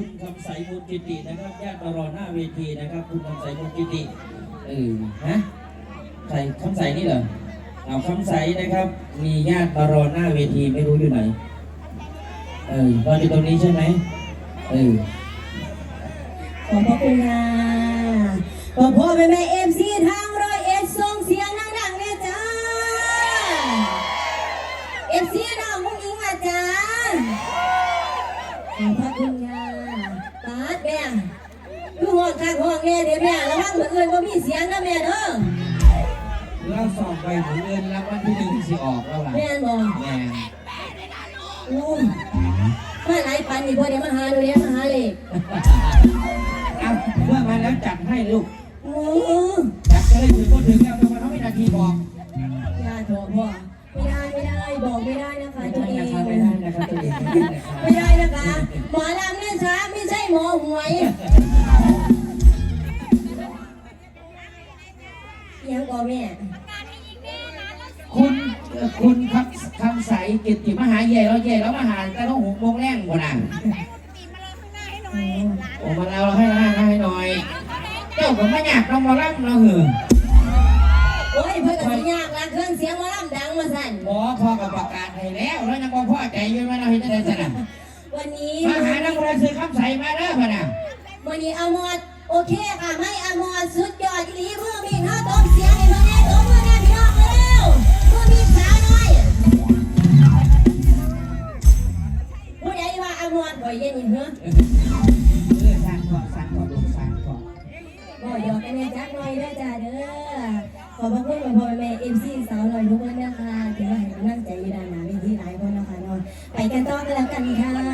คุณคำใสบุญกิตินะครับญาติมารอหน้าเวทีนะครับ คุณคำใสบุญกิติเออฮะใครคำใสนี่เหรอเอาคำใสนะครับ มีญาติมารอหน้าเวทีไม่รู้อยู่ไหนเออรออยู่ตรงนี้ใช่ไหมเออขอบพระคุณค่ะขอพ่อแม่แม่เอฟซีทางร้อยเอ็ดส่งเสียงดังๆเนี่ยจ้าเอฟซีน้องมุ้งอิงมาจ้าขอบพระคุณค่ะ แม่คือห้องข้างห้องแน่เดี๋ยวแม่ระวังเหมือนเอิญว่ามีเสียงนะแม่เด้อเราสอบไปถึงเงินแล้ววันที่หนึ่งสิออกแล้วล่ะแม่นบอกแม่ลุงมาหลายปันนี่พอเดี๋ยวมาหาดูเดี๋ยวมาหาเลยเอาเมื่อมาแล้วจัดให้ลูกโอ้จัดจะได้ถึงก็ถึงแล้วแต่ว่าเขาไม่นาทีบอกยาถอพ่อไม่ได้ไม่ได้บอกไม่ได้นะคะไม่ตัวได้เองนะครับไม่ได้นะครับตัวเองไม่ได้นะครับไม่ได้นะคะหมอลำเนี่ยช้าไม่ใช่ หมอหวยยังก่อแม่ คุณเอ่อคุณคำคำใสกิตติมหาเย่เราเย่แล้วมหาแต่ต้องหกโมงแรงกว่าน่ะโอ้มาเราให้ให้ให้หน่อย เจ้าก็ไม่อยากเรามาล่ำเราเหอะโอ้ยเพื่อนกับสิยากละเครื่องเสียงหมอลำดังมาสั่น หมอพ่อกับประกาศให้แล้วแล้วยังบ่พ่อใจอยืนมาเราเห็นได้สนะวั นนี้มาหานักบุญซื้อคำใสมาเด้อพ่อน่ะวันนี้อมอดโอเคค่ะไม่อมอดสุดยอดอีหลีเพื่อมีข้าวต้มเสียงให้มาแน่ต้มเพื่อแน่พี่น้องเร็วเพื่อมีขาหน่อยผู้ใดว่าอมอดบ่อยเย็นอีกเหรอเออสั่งก่อนสั่งก่อนลูกสั่งก่อนบ่หยอกกันแน่จักหน่อยเด้อจ้าเด้อขอบพระคุณพ่อพ่อแม่เอฟซีสาวหน่อยทุกคนนะคะที่มาให้กำลังใจอยู่ด้านหน้าเวทีหลายคนนะคะเนาะไปกันต่อกันแล้วกันค่ะ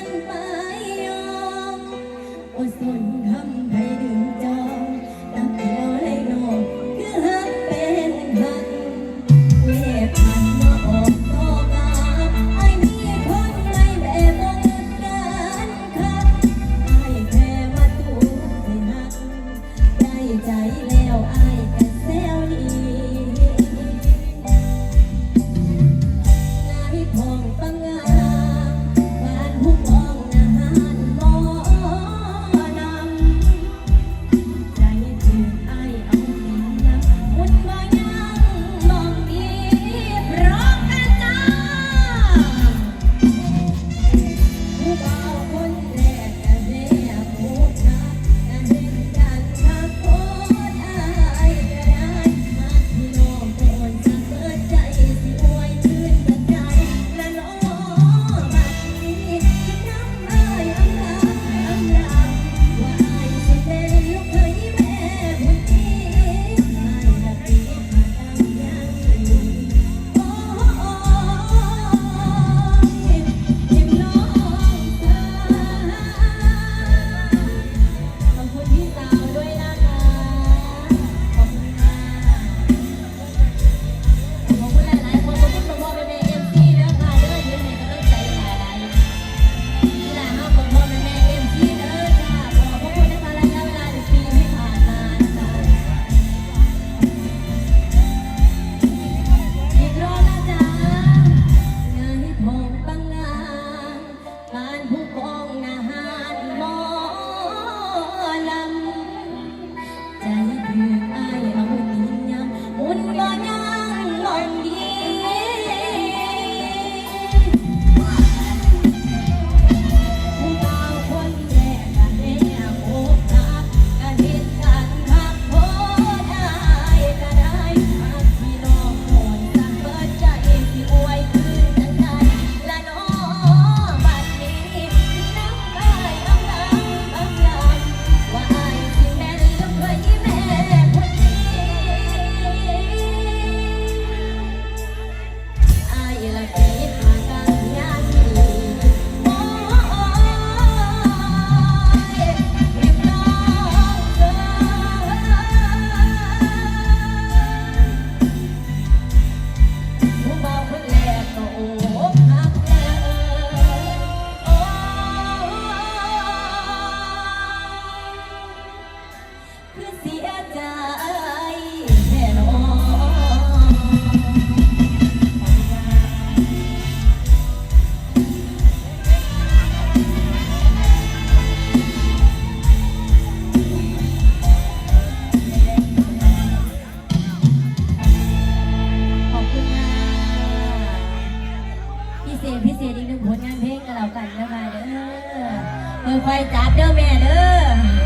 ไปคันไปยอมอดสน ค่อยๆจับเด้อแม่เด้อ